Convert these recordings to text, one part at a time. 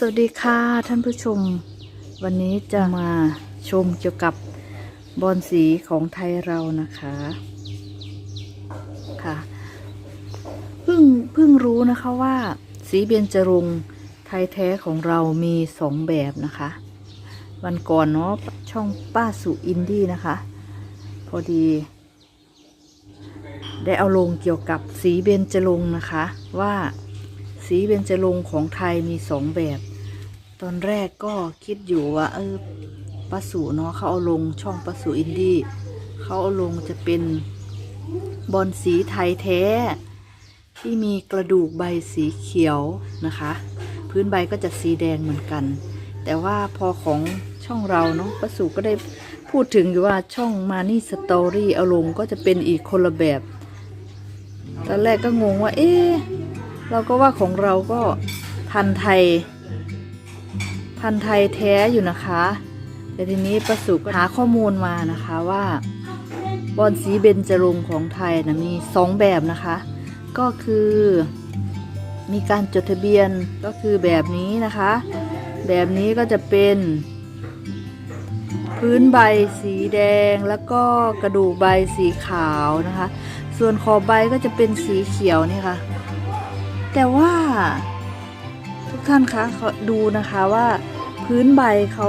สวัสดีค่ะท่านผู้ชม วันนี้จะมาชมเกี่ยวกับบอลสีของไทยเรานะคะค่ะเพิ่งเพิ่งรู้นะคะว่า สีเบญจรงไทยแท้ของเรามีสองแบบนะคะ วันก่อนเนาะช่องป้าสุอินดี้นะคะ พอดี ได้เอาลงเกี่ยวกับสีเบญจรงนะคะว่า สีเบญจรงของไทยมีสองแบบ ตอนแรกก็คิดอยู่ว่า เออป้าสุเนาะเขาเอาลงช่องป้าสุอินดี้เขาเอาลงจะเป็นบอลสีไทยแท้ ที่มีกระดูกใบสีเขียวนะคะ พื้นใบก็จะสีแดงเหมือนกัน แต่ว่าพอของช่องเราเนาะป้าสุก็ได้พูดถึงอยู่ว่าช่องมานี่สตอรี่เอาลงก็จะเป็นอีกคนละแบบตอนแรกก็งงว่า เอ๊ะ เราก็ว่าของเราก็พันไทย พันไทยแท้อยู่นะคะ แต่ทีนี้ประสุก็หาข้อมูลมานะคะว่าบอนสีเบญจรงของไทยนะมีสองแบบนะคะ ก็คือมีการจดทะเบียนก็คือแบบนี้นะคะ แบบนี้ก็จะเป็น พื้นใบสีแดงแล้วก็กระดูกใบสีขาวนะคะ ส่วนขอบใบก็จะเป็นสีเขียวนี่ค่ะ แต่ว่า ทุกท่านคะเขาดูนะคะว่า พื้นใบเขา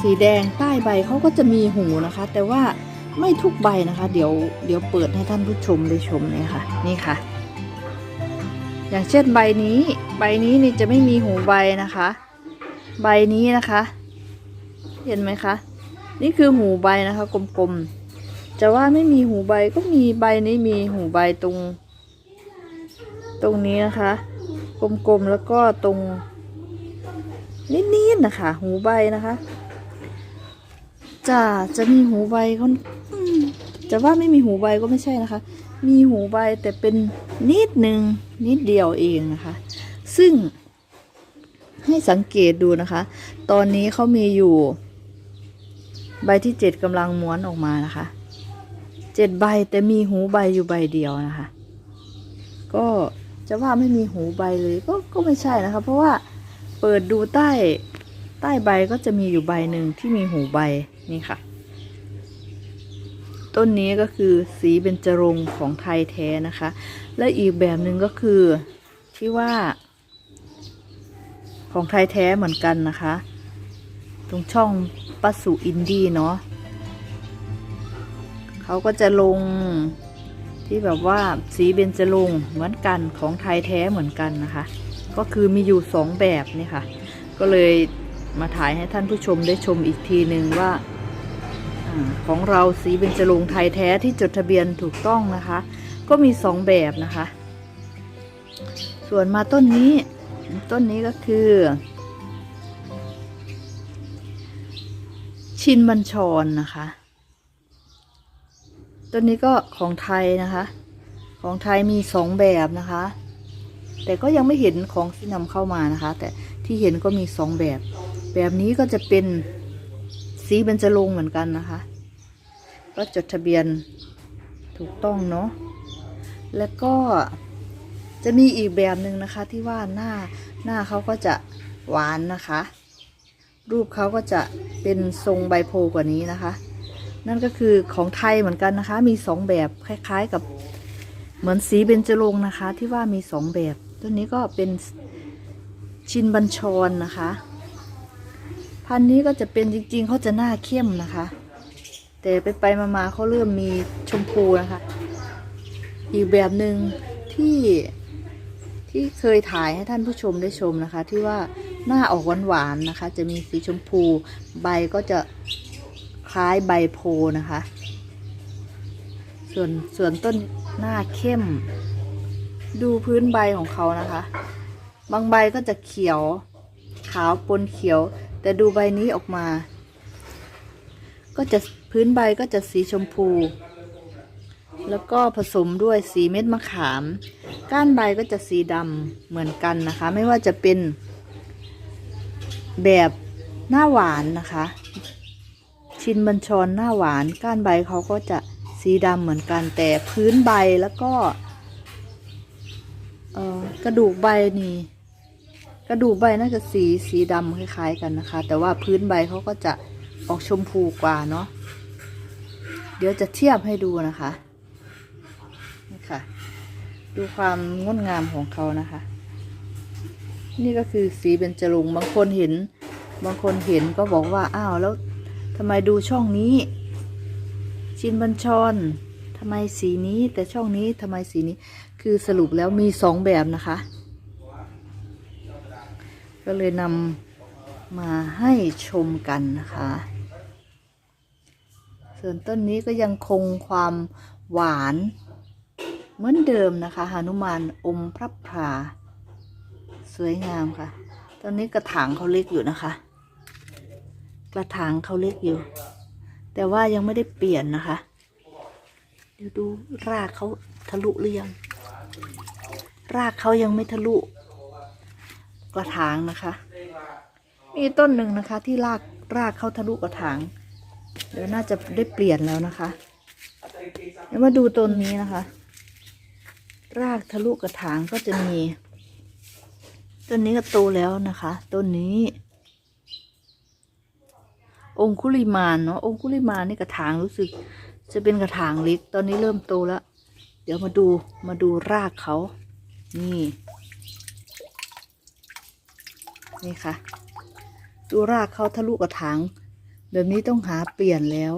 สีแดงใต้ใบเขาก็จะมีหูนะคะ แต่ว่าไม่ทุกใบนะคะ เดี๋ยวเดี๋ยวเปิดให้ท่านผู้ชมได้ชมเลยค่ะ นี่ค่ะ อย่างเช่นใบนี้ ใบนี้นี่จะไม่มีหูใบนะคะ ใบนี้นะคะ เห็นไหมคะ นี่คือหูใบนะคะ กลมๆจะว่าไม่มีหูใบก็มีใบนี้มีหูใบตรง ตรงนี้นะคะ กลมๆแล้วก็ตรงนิดๆนะคะ หูใบนะคะจะจะมีหูใบเขาอืมจะว่าไม่มีหูใบก็ไม่ใช่นะคะ มีหูใบแต่เป็นนิดหนึ่งนิดเดียวเองนะคะ ซึ่งให้สังเกตดูนะคะ ตอนนี้เขามีอยู่ ใบที่เจ็ดกำลังม้วนออกมานะคะเจ็ดใบแต่มีหูใบอยู่ใบเดียวนะคะ ก็ จะว่าไม่มีหูใบเลยก็ก็ไม่ใช่นะคะ เพราะว่าเปิดดูใต้ใต้ใบก็จะมีอยู่ใบหนึ่งที่มีหูใบนี่ค่ะ ต้นนี้ก็คือสีเบญจรงของไทยแท้นะคะ และอีกแบบหนึ่งก็คือที่ว่า ของไทยแท้เหมือนกันนะคะ ตรงช่องปัสุอินดี้เนาะเขาก็จะลง ที่แบบว่าสีเบญจรงเหมือนกันของไทยแท้เหมือนกันนะคะ ก็คือมีอยู่สองแบบนี่ค่ะ ก็เลยมาถ่ายให้ท่านผู้ชมได้ชมอีกทีหนึ่งว่าอของเราสีเบญจรงไทยแท้ที่จดทะเบียนถูกต้องนะคะ ก็มีสองแบบนะคะ ส่วนมาต้นนี้ต้นนี้ก็คือ ชินบัญชรนะคะ ต้นนี้ก็ของไทยนะคะ ของไทยมีสองแบบนะคะ แต่ก็ยังไม่เห็นของที่นำเข้ามานะคะ แต่ที่เห็นก็มีสองแบบ แบบนี้ก็จะเป็นสีเบญจรงเหมือนกันนะคะ ก็จดทะเบียนถูกต้องเนาะแล้วก็จะมีอีกแบบหนึ่งนะคะที่ว่าหน้าหน้าเขาก็จะหวานนะคะ รูปเขาก็จะเป็นทรงใบโพกว่านี้นะคะ นั่นก็คือของไทยเหมือนกันนะคะ มีสองแบบคล้าย ๆกับเหมือนสีเบญจรงค์นะคะ ที่ว่ามีสองแบบต้นนี้ก็เป็นชินบัญชรนะคะ พันนี้ก็จะเป็นจริงๆเขาจะหน้าเข้มนะคะ แต่ไปไปๆมาๆเขาเริ่มมีชมพูนะคะ อีกแบบหนึ่งที่ที่เคยถ่ายให้ท่านผู้ชมได้ชมนะคะ ที่ว่าหน้าออกหวานๆนะคะ จะมีสีชมพู ใบก็จะ คล้ายใบโพนะคะ ส่วนส่วนต้นหน้าเข้ม ดูพื้นใบของเขานะคะ บางใบก็จะเขียว ขาวปนเขียว แต่ดูใบนี้ออกมา ก็จะพื้นใบก็จะสีชมพู แล้วก็ผสมด้วยสีเม็ดมะขาม ก้านใบก็จะสีดำเหมือนกันนะคะ ไม่ว่าจะเป็นแบบหน้าหวานนะคะ ชินบัญชรหน้าหวานก้านใบเขาก็จะสีดำเหมือนกันแต่พื้นใบแล้วก็กระดูกใบนี่ กระดูกใบน่าจะสีสีดำคล้ายๆกันนะคะ แต่ว่าพื้นใบเขาก็จะออกชมพูกว่าเนาะเดี๋ยวจะเทียบให้ดูนะคะนี่ค่ะ ดูความงดงามของเขานะคะ นี่ก็คือสีเบญจรงบางคนเห็น บางคนเห็นก็บอกว่าอ้าวแล้ว ทำไมดูช่องนี้ ชินบัญชรทำไมสีนี้แต่ช่องนี้ทำไมสีนี้ คือสรุปแล้วมีสองแบบนะคะ ก็เลยนำมาให้ชมกันนะคะ ส่วนต้นนี้ก็ยังคงความหวานเหมือนเดิมนะคะหนุมานอมพระพราสวยงามค่ะ ตอนนี้กระถางเขาเล็กอยู่นะคะ กระถางเขาเล็กอยู่ แต่ว่ายังไม่ได้เปลี่ยนนะคะ เดี๋ยวดูรากเขาทะลุหรือยัง รากเขายังไม่ทะลุ กระถางนะคะ มีต้นหนึ่งนะคะ ที่รากรากเขาทะลุกระถาง เดี๋ยวน่าจะได้เปลี่ยนแล้วนะคะ เดี๋ยวมาดูต้นนี้นะคะ รากทะลุกระถางก็จะมี ต้นนี้ก็โตแล้วนะคะ ต้นนี้ องคุลิมานเนาะองคุลิมานนี่กระถางรู้สึก จะเป็นกระถางเล็ก ตอนนี้เริ่มโตแล้ว เดี๋ยวมาดูมาดูรากเขา นี่ นี่ค่ะ ดูรากเขาทะลุกระถาง แบบนี้ต้องหาเปลี่ยนแล้ว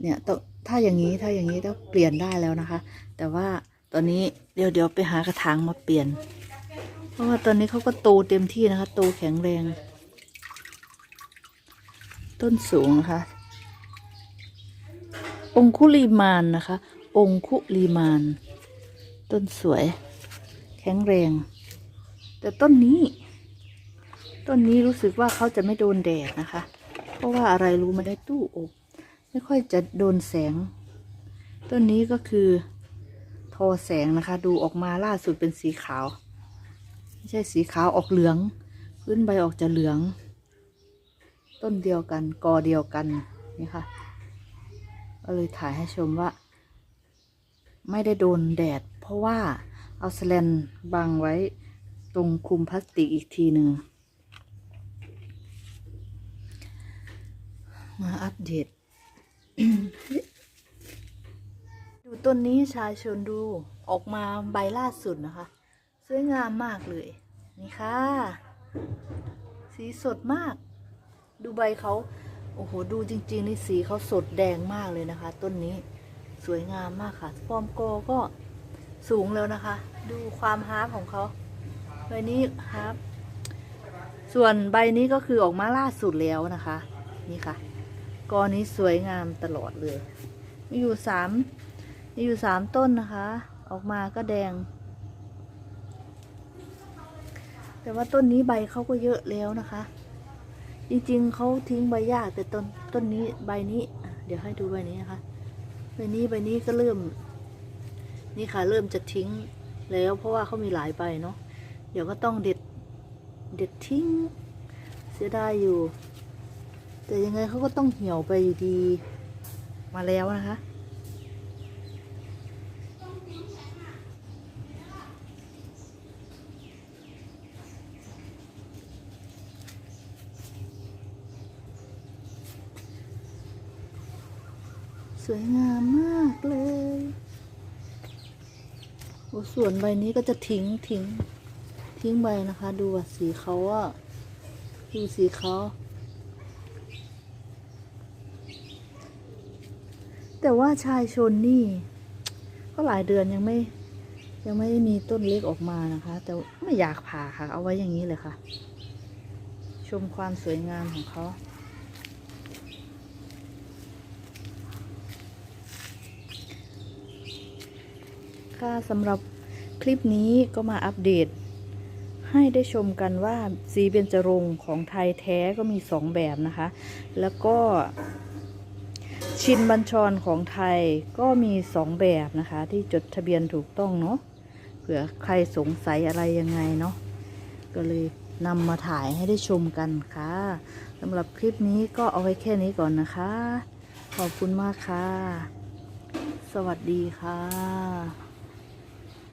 เนี่ยต้องถ้าอย่างนี้ถ้าอย่างนี้ต้องเปลี่ยนได้แล้วนะคะ แต่ว่าตอนนี้เดี๋ยวเดี๋ยวไปหากระถางมาเปลี่ยน เพราะว่าตอนนี้เขาก็โตเต็มที่นะคะ โตแข็งแรง ต้นสูงนะคะ องคุลีมานนะคะ องคุลีมาน ต้นสวย แข็งแรง แต่ต้นนี้ ต้นนี้รู้สึกว่าเขาจะไม่โดนแดดนะคะ เพราะว่าอะไรรู้ม่ได้ตู้อบไม่ค่อยจะโดนแสง ต้นนี้ก็คือทอแสงนะคะ ดูออกมาล่าสุดเป็นสีขาว ไม่ใช่สีขาวออกเหลือง พื้นใบออกจะเหลือง ต้นเดียวกัน กอเดียวกันนี่ค่ะ ก็เลยถ่ายให้ชมว่า ไม่ได้โดนแดด เพราะว่าเอาสแลนบังไว้ตรงคุมพลาสติกอีกทีหนึ่งมาอัปเดต ดูต้นนี้ชายชนดูออกมาใบล่าสุดนะคะ สวยงามมากเลย นี่ค่ะ สีสดมาก ดูใบเขาโอ้โห ดูจริง ๆ นี่สีเขาสดแดงมากเลยนะคะ ต้นนี้สวยงามมากค่ะฟอร์มโกก็สูงแล้วนะคะ ดูความฮาร์ปของเขาใบนี้ฮาร์ปส่วนใบนี้ก็คือออกมาล่าสุดแล้วนะคะ นี่ค่ะ กอนี้สวยงามตลอดเลย มีอยู่สามมีอยู่สามต้นนะคะ ออกมาก็แดง แต่ว่าต้นนี้ใบเขาก็เยอะแล้วนะคะ จริงๆเขาทิ้งใบหญ้าแต่ต้นต้นนี้ใบนี้ เดี๋ยวให้ดูใบนี้นะคะใบนี้ใบนี้ก็เริ่ม นี่ค่ะเริ่มจะทิ้งแล้วเพราะว่าเขามีหลายใบเนาะเดี๋ยวก็ต้องเด็ดเด็ดทิ้ง เสียดายอยู่ แต่ยังไงเขาก็ต้องเหี่ยวไปอยู่ดีมาแล้วนะคะ สวยงามมากเลยโอ้ส่วนใบนี้ก็จะทิ้งทิ้ง ทิ้งใบนะคะ ดูว่าสีเขาอะดูสีเขา แต่ว่าชายชนนี่ ก็หลายเดือนยังไม่ ยังไม่มีต้นเล็กออกมานะคะ แต่ไม่อยากผ่าค่ะ เอาไว้อย่างนี้เลยค่ะ ชมความสวยงามของเขา ค่ะสำหรับคลิปนี้ก็มาอัปเดต ให้ได้ชมกันว่าสีเบญจรงค์ของไทยแท้ก็มีสองแบบนะคะ แล้วก็ ชินบัญชรของไทยก็มีสองแบบนะคะ ที่จดทะเบียนถูกต้องเนาะเผื่อใครสงสัยอะไรยังไงเนาะก็เลยนำมาถ่ายให้ได้ชมกันค่ะสำหรับคลิปนี้ก็เอาไว้แค่นี้ก่อนนะคะ ขอบคุณมากค่ะ สวัสดีค่ะ